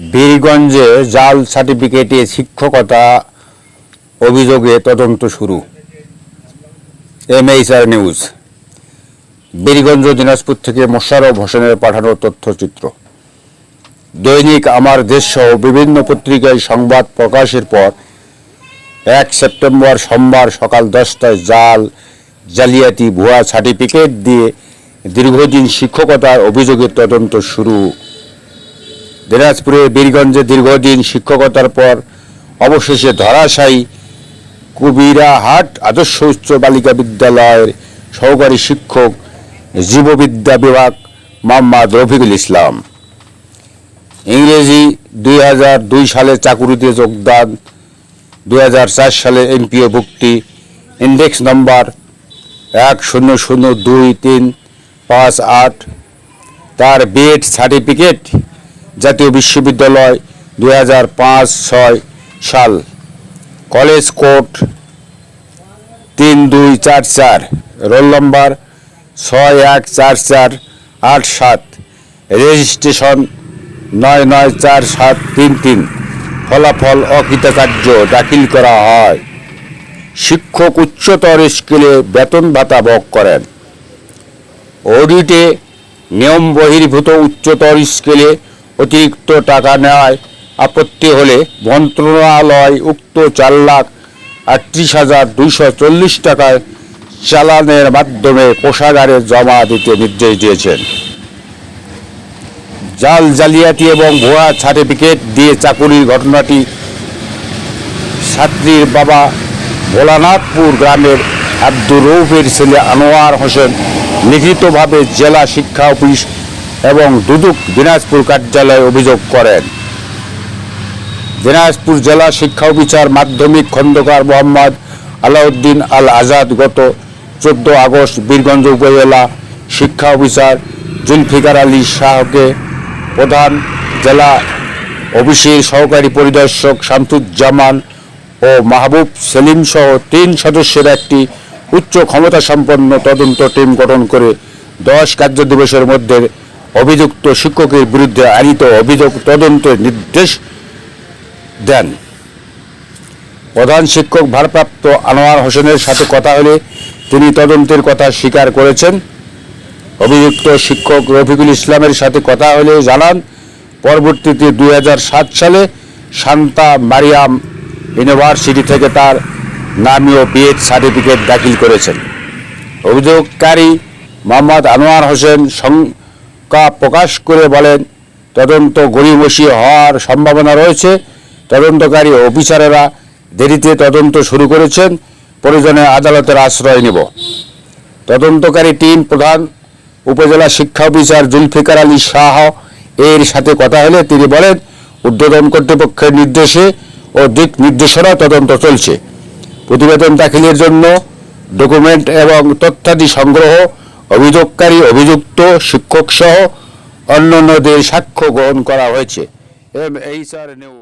বীরগঞ্জে জাল সার্টিফিকেটে শিক্ষকতা অভিযোগে তদন্ত শুরু। M MHR news. Birganj Dinajpur থেকে মোশাররফ হোসেনের পাঠানো তথ্যচিত্র। দৈনিক আমার দেশ সহ বিভিন্ন পত্রিকায় সংবাদ প্রকাশের পর এক সেপ্টেম্বর সোমবার সকাল দশটায় জাল জালিয়াতি ভুয়া সার্টিফিকেট দিয়ে দীর্ঘদিন শিক্ষকতার অভিযোগে তদন্ত শুরু। দিনাজপুরের বীরগঞ্জে দীর্ঘদিন শিক্ষকতার পর অবশেষে ধরাশায়ী কুবিরাহাট আদর্শ উচ্চ বালিকা বিদ্যালয়ের সহকারী শিক্ষক, জীববিদ্যা বিভাগ মোহাম্মদ রফিকুল ইসলাম। ইংরেজি দুই হাজার দুই সালে চাকুরিতে যোগদান, দুই হাজার চার সালে এমপিও ভুক্তি, ইন্ডেক্স নম্বর এক শূন্য শূন্য দুই তিন পাঁচ আট। তার বিএড সার্টিফিকেট জাতীয় বিশ্ববিদ্যালয় দুই হাজার পাঁচ ছয় সাল। কলেজ কোর্ট তিন দুই চার চার। রোল নম্বর ছয় এক চার চার আট সাত। রেজিস্ট্রেশন নয় নয় চার সাত তিন তিন। ফলাফল অকৃতকার্য দাখিল করা হয়। শিক্ষক উচ্চতর স্কেলে বেতন ভাতা ভোগ করেন। অডিটে নিয়ম বহির্ভূত উচ্চতর স্কেলে অতিরিক্ত টাকা নেওয়ায় আপত্তি হলে মন্ত্রণালয় উক্ত চার লাখ আটত্রিশ হাজার দুইশো চল্লিশ টাকায় চালানের মাধ্যমে কোষাগারে জমা দিতে নির্দেশ দিয়েছেন। জাল জালিয়াতি এবং ভুয়া সার্টিফিকেট দিয়ে চাকুরির ঘটনাটি ছাত্রীর বাবা ভোলানাথপুর গ্রামের আব্দুর রৌফের ছেলে আনোয়ার হোসেন লিখিতভাবে জেলা শিক্ষা অফিস এবং দুদুক দিনাজপুর কার্যালয়ে অভিযোগ করেন। দিনাজপুর জেলা শিক্ষা অফিসার মাধ্যমিক খন্দকার মোহাম্মদ আলাউদ্দিন আল আজাদ গত চোদ্দ আগস্ট বীরগঞ্জ উপজেলা শিক্ষা অফিসার জুলফিকার আলী শাহকে প্রধান জেলা অফিসের সহকারী পরিদর্শক শামসুজ্জামান ও মাহবুব সেলিম সহ তিন সদস্যের একটি উচ্চ ক্ষমতা সম্পন্ন তদন্ত টিম গঠন করে দশ কার্য দিবসের মধ্যে অভিযুক্ত শিক্ষকের বিরুদ্ধে আনিত অভিযোগ তদন্তের নির্দেশ দেন। প্রধান শিক্ষক ভারপ্রাপ্ত আনোয়ার হোসেনের সাথে কথা হলে তিনি তদন্তের কথা স্বীকার করেছেন। অভিযুক্ত শিক্ষক রফিকুল ইসলামের সাথে কথা হলে জানান, পরবর্তীতে দু হাজার সাত সালে শান্তা মারিয়াম ইউনিভার্সিটি থেকে তার নামীয় বিএড সার্টিফিকেট দাখিল করেছেন। অভিযোগকারী মোহাম্মদ আনোয়ার হোসেন শঙ্কা প্রকাশ করে বলেন, তদন্ত গড়িমসি হওয়ার সম্ভাবনা রয়েছে। তদন্তকারী অফিসারেরা দেরিতে তদন্ত শুরু করেছেন। প্রয়োজনে আদালতের আশ্রয় নেব। তদন্তকারী টিম প্রধান উপজেলা শিক্ষা অফিসার জুলফিকার আলী শাহ এর সাথে কথা হলে তিনি বলেন উদ্বোধন কর্তৃপক্ষের নির্দেশে ও দিক নির্দেশনা তদন্ত চলছে। প্রতিবেদন দাখিলের জন্য ডকুমেন্ট এবং তথ্যাদি সংগ্রহ অভিযোগকারী অভিযুক্ত শিক্ষক সহ অন্যান্যদের সাক্ষ্য গ্রহণ করা হয়েছে। M H R news